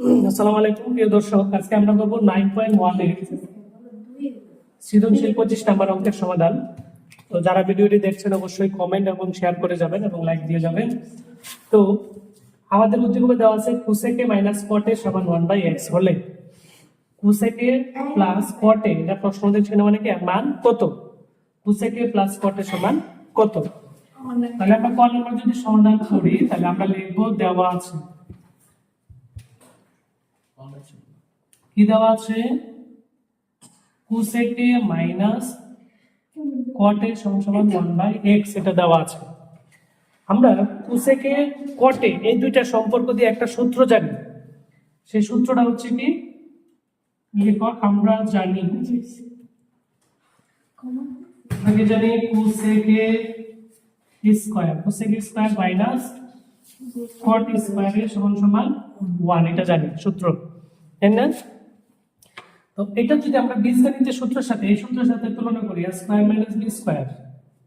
আসসালামু আলাইকুম, প্রিয় দর্শক। আজকে আমরা সৃজনশীল পঁচিশ নাম্বার অঙ্কের সমাধান। তো যারা ভিডিওটি দেখছেন, অবশ্যই কমেন্ট এবং শেয়ার করে যাবেন এবং লাইক দিয়ে যাবেন। তো আমাদের উদ্দীপকে দেওয়া আছে কুসেকে মাইনাস কটে সমান ওয়ান বাই এক্স হলে। কুসেকে প্লাস কটে এটা প্রশ্ন দিচ্ছিল মানে মান কত? কুসেকে প্লাস কটে সমান কত? তাহলে আমরা ক নম্বর যদি সমাধান করি, তাহলে আমরা লিখব দেওয়া আছে। কি দেওয়া আছে? Cosec minus cot one by x এটা দেওয়া আছে। আমরা কুসেকে কটে এই দুইটা সম্পর্ক দিয়ে একটা সূত্র জানি। সেই সূত্রটা হচ্ছে কি? লেখক আমরা জানি। আগে জানি? Cosec square cosec square minus cot স্কয়ারের সমান সমান ওয়ান এটা জানি সূত্র। তাই তো এটা যদি আমরা বীজগণিতের সূত্রের সাথে এই সূত্রের সাথে তুলনা করি a square minus B square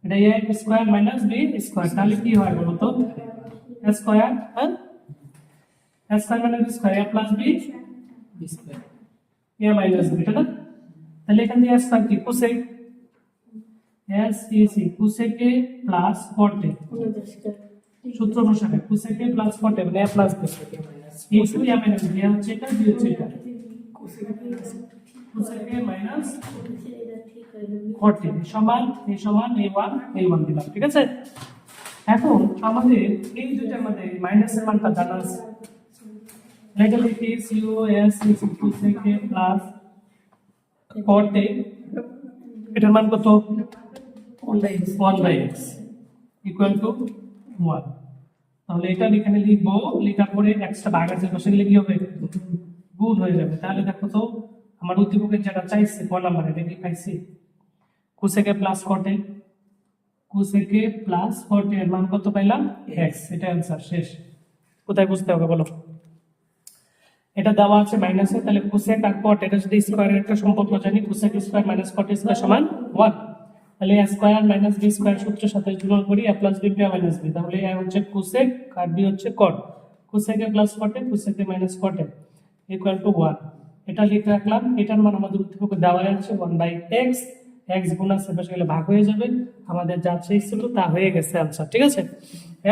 এটা a square minus B square তাহলে কি হয় বলো তো? a স্কয়ার হ্যাঁ a square minus B square a plus B B square a minus B এটা না? তাহলে এখান থেকে a স্কয়ার কি cosec s is cosec plus cot সূত্র অনুসারে কোসেকে প্লাস কটে মানে a plus B into minus B হচ্ছে এটা বি হচ্ছে এটা। কোসেকে মাইনাস ফোরটিন সমান এই সমান এই ওয়ান এই ওয়ান দিলাম, ঠিক আছে? এখন আমাদের এই দুইটার মধ্যে মাইনাসের মানটা জানা আছে। লেখা লিখি সিও এস কোসেকে প্লাস ফোরটে এটার মান কত? One by x equal to one তাহলে এটা এখানে লিখব, লেখার পরে এক্সট্রা ভাগ আছে বসে গেলে কি হবে? গুণ হয়ে যাবে। তাহলে দেখো তো, আমার উদ্দীপকের যেটা চাইছে ক নাম্বার এটা কি পাইছি? কুসেকে প্লাস ফর্টে কুসেকে প্লাস ফর্টে এর মান কত পাইলাম? এক্স এটা অ্যান্সার শেষ। কোথায় বুঝতে হবে, বলো? এটা দেওয়া আছে মাইনাসে তাহলে কুসেক আর কট এটা যদি স্কোয়ারের একটা সম্পর্ক জানি, cosec square minus cot square সমান ওয়ান তাহলে A square minus B square সূত্রের সাথে তুলনা করি A plus B minus B তাহলে এ হচ্ছে কুসেক আর বি হচ্ছে cot cosec plus cot cosec minus cot equal to one এটা লিখে রাখলাম। এটার মান আমাদের উদ্দীপকে দেওয়া আছে ওয়ান বাই এক্স এক্স গুণ আছে পাশে গেলে ভাগ হয়ে যাবে। আমাদের যা চেয়েছিল তা হয়ে গেছে আনসার ঠিক আছে?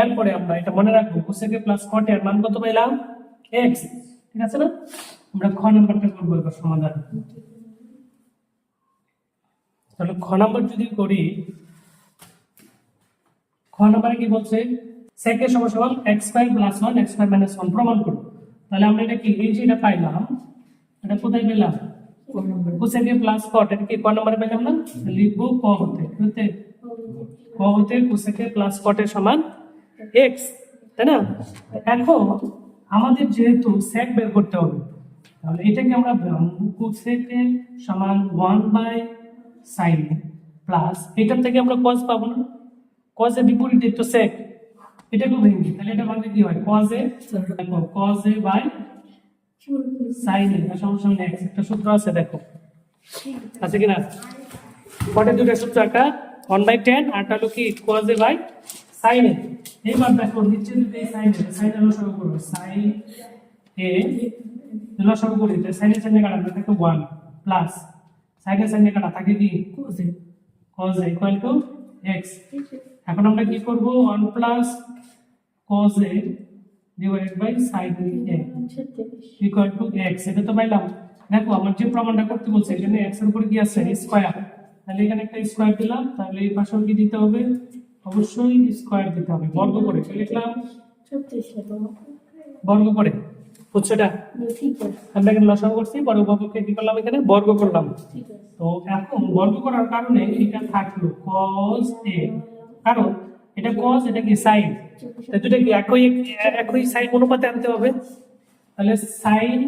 এরপরে আমরা এটা মনে রাখব কোসেকে প্লাস কটে এর মান কত পাইলাম? এক্স ঠিক আছে না? আমরা খ নাম্বারটা করব এবার সমাধান। তাহলে খ নাম্বার যদি করি, খ নাম্বারে কি বলছে? সেকে সমান সমান x square plus one x square minus one প্রমাণ করো তাহলে আমরা এটা কি এই যে এটা পাইলাম, এটা কোথায় পেলাম? কোসেকে প্লাস কট এটা কি ক নম্বরে পেলাম না? লিখব ক হতে হতে, ক হতে কোসেকে প্লাস কটের সমান এক্স তাই না? এখন আমাদের যেহেতু সেক বের করতে হবে, তাহলে এটাকে আমরা কোসেকে সমান ওয়ান বাই সাইন প্লাস এটার থেকে আমরা কজ পাবো না। কজের বিপরীতে তো সেক এটাকে ভেঙে তাহলে এটা মানে কি হয়? কজে দেখো কজে বাই সাইন এর সমান সমান এক্স একটা সূত্র আছে, দেখো। আছে কিনা? কটে দুটো সূত্র একটা ওয়ান বাই টেন আরটা হলো কি? Cos by sine A. এইবার দেখো, নিচে যদি এই সাইন এ। সাইন এর লসাগু করবে সাইন এ লসাগু করি। তাহলে সাইনের সাইনে কাটা থাকে ওয়ান প্লাস সাইনের সাইনে কাটা থাকে কি কজ ইকুয়াল টু এক্স এখন আমরা কি করব? One plus cos A divided by sine A equal to x এটা তো পাইলাম। দেখো, আমার যে প্রমাণটা করতে বলছে, এখানে এক্সের উপর কি আছে? স্কয়ার তাহলে এখানে একটা স্কয়ার দিলাম, তাহলে এই পাশেও কি দিতে হবে? অবশ্যই স্কয়ার দিতে হবে। বর্গ করে লিখলাম? বর্গ করে। বুঝছ এটা? আমরা এখানে লসাগু করছি বর্গ বর্গকে কি করলাম এখানে? বর্গ করলাম। তো এখন বর্গ করার কারণে এটা থাকল cos a কারণ এটা cos এটা কি sin? তো দুটো কি একই একই sin অনুপাতে আনতে হবে? তাহলে sin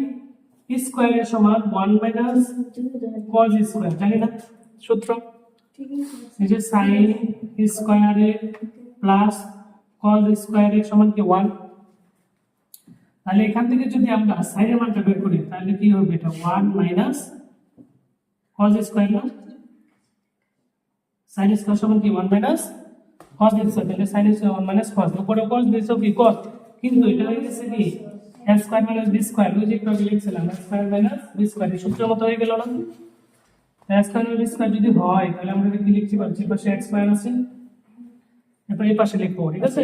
স্কয়ার এর সমান 1 মাইনাস cos স্কয়ার জানি না সূত্র? এই যে sin square plus cos square সমান কি 1 তাহলে এখান থেকে যদি আমরা এর মানটা বের করি, তাহলে কি হবে এটা? 1 মাইনাস cos স্কয়ার না sin স্কয়ার সমান কি? 1 মাইনাস cos স্কয়ার তাহলে sin স্কয়ার 1 মাইনাস cos উপরে cos নিচেও কি cos কিন্তু এটা হয়ে গেছে কি? A square minus B square ওই যে একটু লিখছিলাম A square minus B square এই সূত্রের মতো হয়ে গেল না? A square minus B square যদি হয়, তাহলে আমরা কি লিখতে পারি যে পাশে এক্স স্কয়ার আছে। এরপর এই পাশে লিখব, ঠিক আছে?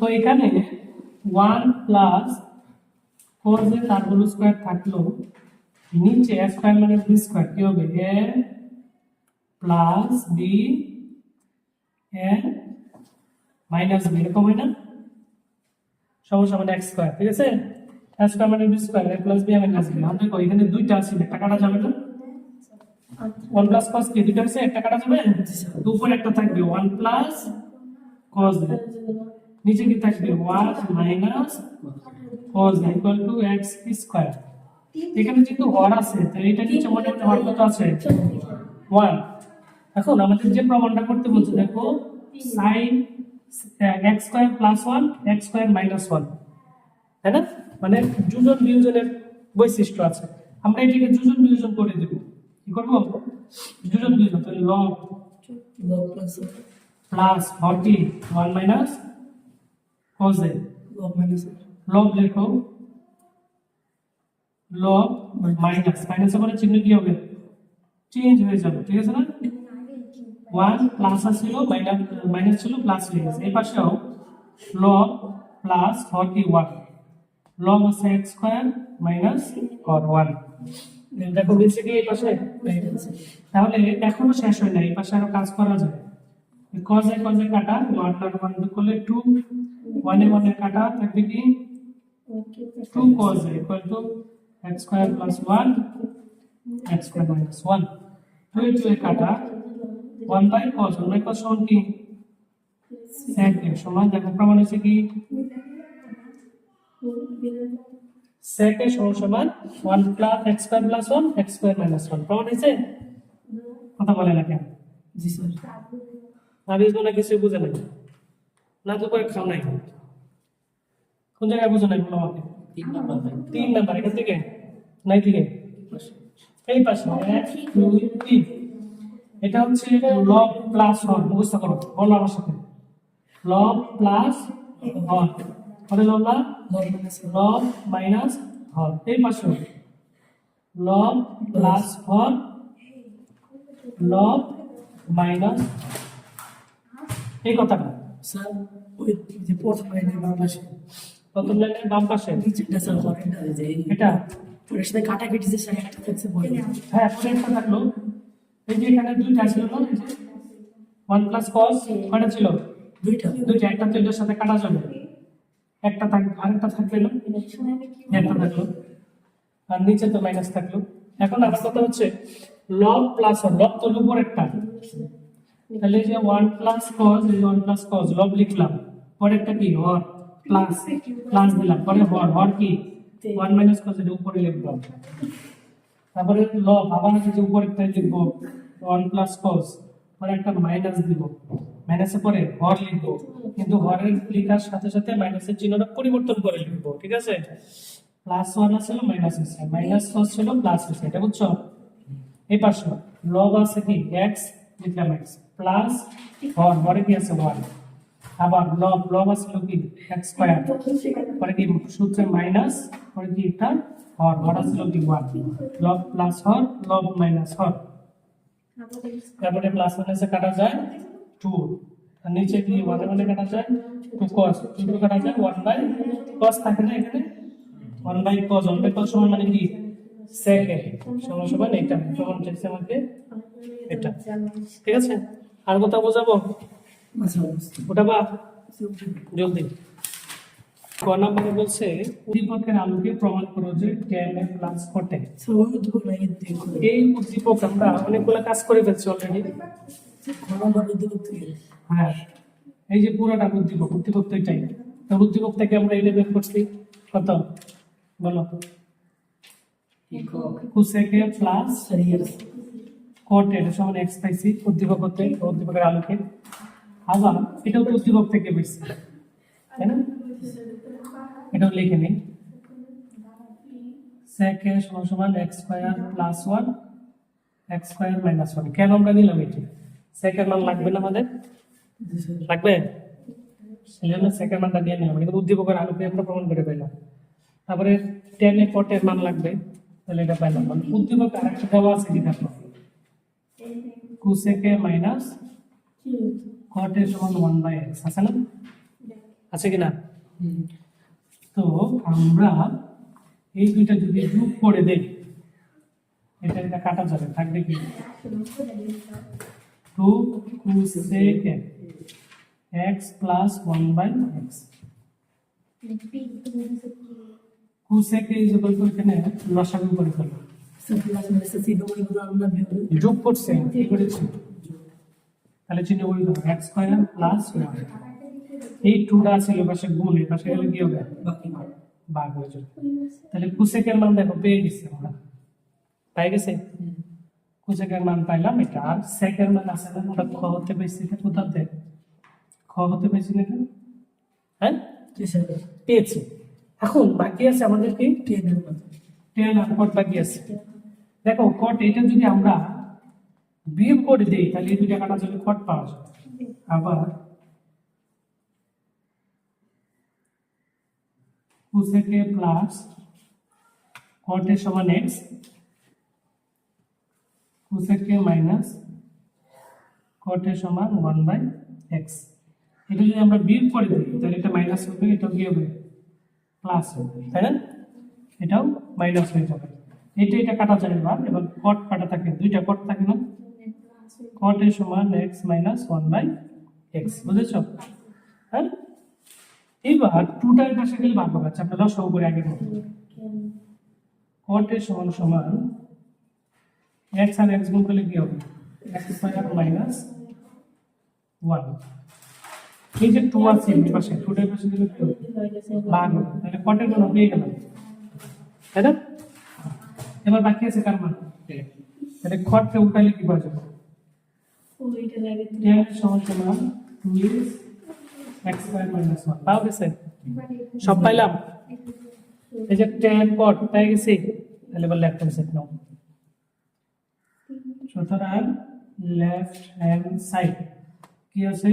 তো এখানে ওয়ান প্লাস ফোর যে তার হোল স্কয়ার থাকল নিচে A square minus B square কি হবে? A plus B A minus B এরকম হয় না? সমস্যা মানে এক্স স্কয়ার ঠিক আছে? এ স্কোয়ার মানে B square A plus B minus B আমরা দেখো এখানে দুইটা আছে একটা কাটা যাবে না? ওয়ান প্লাস কস কি দুইটা আছে একটা কাটা যাবে? তো উপরে একটা থাকবে ওয়ান প্লাস কস নিচে কি থাকবে one minus cos equal to x square. এখানে যেহেতু হর আছে তাহলে এটা নিচে মোটামুটি হর কত আছে? ওয়ান। এখন আমাদের যে প্রমাণটা করতে বলছে দেখো sine x square plus one x square minus one. তাই না? মানে যোজন বিয়োজনের বৈশিষ্ট্য আছে। আমরা এটাকে যোজন বিয়োজন করে দেব। কি করব? যোজন বিয়োজন তাহলে log plus forty one minus cos log minus লব লেখো লব মাইনাস মাইনাস করে চিহ্ন কি হবে চেঞ্জ হয়ে যাবে ঠিক আছে না ওয়ান প্লাস ছিল মাইনাস মাইনাস ছিল প্লাস হয়ে গেছে এই পাশেও লব প্লাস ফর্টি ওয়ান লব আছে x square minus four one দেখো নিচে কি এই পাশে minus তাহলে এখনও শেষ হয় না। এই পাশে আরও কাজ করা যায়। কজে কজে কাটা ওয়ান আর ওয়ান করলে টু ওয়ানে ওয়ানে কাটা থাকবে কি two cos equal to x square plus one x square minus one two A two এ কাটা one by cos one by cos সমান কি এর সমান দেখো প্রমাণ হচ্ছে কি? সেক এর সমান সমান one plus x square plus one x square minus one প্রমাণ হয়েছে? কথা বলে না কেন? জি স্যার না কিছু বুঝে নাই। না তো করে খাও নাই। কোন জায়গায় বুঝে নাই বলো আমাকে? তিন নাম্বার তিন নাম্বার এখান থেকে? নাই থেকে? এই পাশে। এক দুই তিন। এটা হচ্ছে লব প্লাস হর মুখস্থ করো বলো আমার সাথে। লব প্লাস হর কত লব না? লব মাইনাস হর এই পাশে। লব প্লাস হর লব মাইনাস এই কথাটা। স্যার ওই যে প্রথম লাইনের বাম পাশে। প্রথম লাইনের বাম পাশে। নিচেটা স্যার হরেনটা যে এটা। ওটার সাথে কাটাকাটি যে স্যার একটা থাকছে বলে হ্যাঁ পরেরটা থাকল। এই যে এখানে দুইটা ছিল না? ওয়ান প্লাস কস কয়টা ছিল? দুইটা। দুইটা একটা তো এটার সাথে কাটা যাবে একটা থাক আরেকটা থাকবে না? একটা থাকল। আর নিচে তো মাইনাস থাকল। এখন আমার কথা হচ্ছে লব প্লাস লব তো উপর একটা তাহলে যে ওয়ান প্লাস কজ এই ওয়ান প্লাস কজ লব লিখলাম। পরে একটা কি? হর প্লাস প্লাস দিলাম। পরে হর হর কি? ওয়ান মাইনাস কজ এটা উপরে লিখলাম। তারপরে লব আবার আছে যে উপরেরটা লিখব ওয়ান প্লাস কজ পরে একটা মাইনাস দিব। মাইনাসের পরে হর লিখব। কিন্তু হরের লেখার সাথে সাথে মাইনাসের চিহ্নটা পরিবর্তন করে লিখব, ঠিক আছে? প্লাস ওয়ান ছিল মাইনাস আছে মাইনাস কজ ছিল প্লাস আছে এটা বুঝছ? এই পাশে লব আছে কি? এক্স লিখলাম এক্স প্লাস হর হরে কি আছে ওয়ান আবার লব লব আছে কি এক্স স্কোয়ার পরে কি সূত্রে মাইনাস পরে কি এটা হর হর আছে কি ওয়ান লব প্লাস হর লব মাইনাস হর তারপরে প্লাস মাইনাসে কাটা যায় টু আর নিচে কি ওয়ানে ওয়ানে কাটা যায় টু কস টু কাটা যায় ওয়ান বাই কস থাকে না এখানে? One by cos one by cos সমান মানে কি? সেকেন্ড সমান সমান এটা। সমান চাইছে আমাকে এটা। ঠিক আছে? আর কোথাও বোঝাবো ওটা বা জলদি। ক নম্বরে বলছে উদ্দীপকের আলোকে প্রমাণ করো যে ট্যান এর প্লাস দেখো এই উদ্দীপক আমরা অনেকগুলো কাজ করে ফেলছি অলরেডি হ্যাঁ। এই যে পুরোটা উদ্দীপক উদ্দীপক তো এটাই। তো উদ্দীপক থেকে আমরা এটা বের করছি। কত? বলো। কুসেকে প্লাস সমান এক্স উদ্দীপক উদ্দীপকের আলোকে। এটাও তো উদ্দীপক থেকে তাই না? এটাও লিখে নিই। এর সমান প্লাস মাইনাস কেন আমরা নিলাম এর লাগবে না আমাদের? লাগবে? নিলাম। কিন্তু উদ্দীপকের প্রমাণ করে পেলাম। তারপরে টেন টেনের পটের মান লাগবে, তাহলে এটা পাইলাম মানে উদ্দীপক আরেকটা দেওয়া আছে, কি দেখো? কুসেকে মাইনাস কটের সমান ওয়ান বাই এক্স আছে না? আছে কি না? তো আমরা এই দুইটা যদি যোগ করে দেই, এটা এটা কাটা যাবে, থাকবে কি? Two cosec x plus one by x cosec is equal to এখানে লসাগু করে ফেলব। যোগ করছে কি করেছি তাহলে চিহ্ন বলি তো এক্স স্কয়ার প্লাস ওয়ান এই টুটা ছিল পাশে গুণ এর পাশে গেলে কি হবে? ভাগ। হয়ে যাবে। তাহলে কুসেকের মান দেখো পেয়ে গেছি আমরা। পাই গেছে? কুসেকের মান পাইলাম এটা। আর সেকের মান আছে না ওটা খ হতে পেয়েছি এটা কোথাতে খ হতে পেয়েছি না? হ্যাঁ? পেয়েছি। এখন বাকি আছে আমাদের কি? টেন টেন আর বাকি আছে। দেখো কট এটা যদি আমরা বিয়োগ করে দিই, তাহলে এই দুইটা কাটা যাবে কট পাওয়া যাবে আবার কুসেকে প্লাস কটের সমান এক্স কুসেকে মাইনাস কটের সমান ওয়ান বাই এক্স এটা যদি আমরা বিয়োগ করে দিই, তাহলে এটা মাইনাস হবে এটা কি হবে প্লাস হবে, তাই না? এটাও মাইনাস হয়ে যাবে। এটা এটা কাটা যাবে এবার এবার কট কাটা থাকে, দুইটা কট থাকে না? কট এর সমান x minus one by x বুঝেছ? হ্যাঁ? এবার টুটার পাশে গেলে বার পাবে আচ্ছা আপনারা সব করে আগে করুন কট এর সমান সমান এক্স আর এক্স গুণ করলে কি হবে? এক্স স্কয়ার মাইনাস ওয়ান এই যে টু আছে এই পাশে টুটার পাশে গেলে কি হবে? ভাগ হবে। তাহলে কটের মান পেয়ে গেলাম তাই না? এবার বাকি আছে কার মান তাহলে খটকে উঠাইলে কি পাওয়া যাবে? টেন সমান সমান two x square minus one পাও গেছে সব পাইলাম? এই যে টেন কট পেয়ে গেছি? তাহলে এবার লেফট হ্যান্ড সাইড নাও। সুতরাং লেফট হ্যান্ড সাইড কি আছে?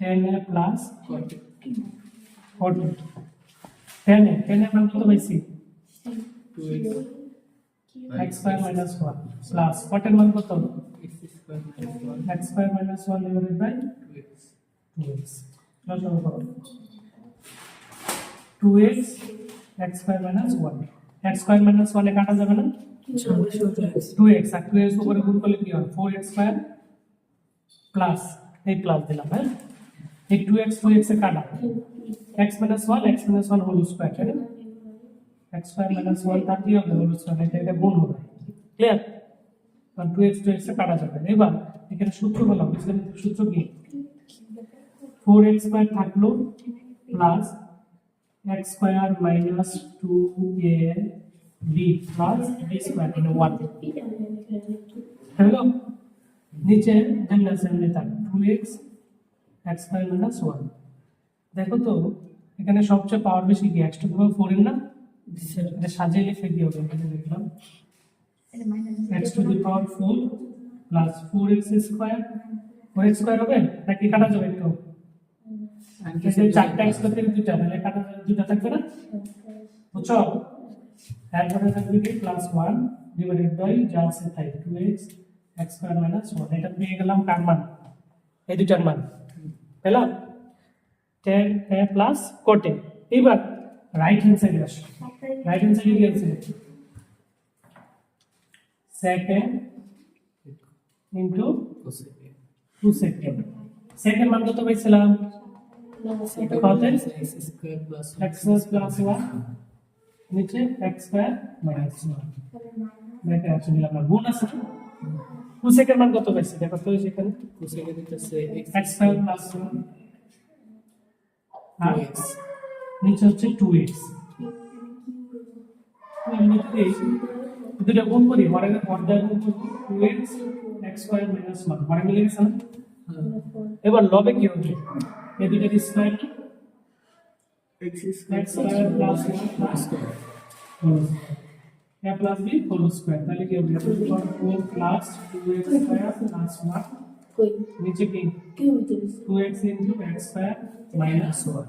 Tan A plus fourteen tan A tan এর মান কত পাইছি? X square minus one plus কটের মান কত? X square minus one divided by two x লসাগু করো two x x square minus one x square minus ওয়ানে কাটা যাবে না? ছাব্বিশ হতে আছে টু এক্স আর টু এক্স উপরে গুণ করলে কি হয়? ফোর এক্স স্কয়ার প্লাস এই প্লাস দিলাম হ্যাঁ? এই টু এক্স টু এক্স এ কাটা। Minus one x minus one whole square তাই না এক্স মাইনাস ওয়ান তার হবে হোল স্কয়ার এটা এটা গুণ হবে। Clear two x two x এ কাটা যাবে। এবার এখানে সূত্র বললাম সূত্র কি? ফোর এক্স থাকল plus x square minus two A B plus B square one hello নিচে two x x square one দেখো তো, এখানে সবচেয়ে পাওয়ার বেশি কি? এক্স টু পাওয়ার ফোর এর না? এটা সাজিয়ে লিখে কি হবে এখানে দেখলাম x to the power four plus four x square four x square হবে? নাকি কাটা যাবে একটু? চারটা এক্স করতে দুটা তাহলে কাটা যাবে দুটা থাকবে না? বুঝছ? এরপরে থাকবে কি প্লাস ওয়ান ডিভাইডেড বাই যা আছে তাই two X X square minus one এটা পেয়ে গেলাম কার মান? এই দুটার মান। পেলাম? টেন প্লাস কোটে। এবার রাইট হ্যান্ড সাইডে আসো রাইট হ্যান্ড সাইডে কি আছে second into two second second মান কত পাইছিলাম কত? এক্স প্লাস ওয়ান নিচে এক্স স্কয়ার মাইনাস ওয়ান দেখে আছে নিলাম না গুণ আছে টু সেকেন্ড মান কত পাইছি? দেখো তো সেখানে কোসেকে দিতেছে x x square plus one আর নিচে হচ্ছে টু এক্স দুটা গুণ করি হরে পর্দায় গুণ করি two x x square minus one হরে মিলে গেছে না এবার লবে কি হবে এই দুটার square x square plus plus A plus B whole square তাহলে কি হবে? Four plus two x square plus one নিচে কি? কি two x into x square minus one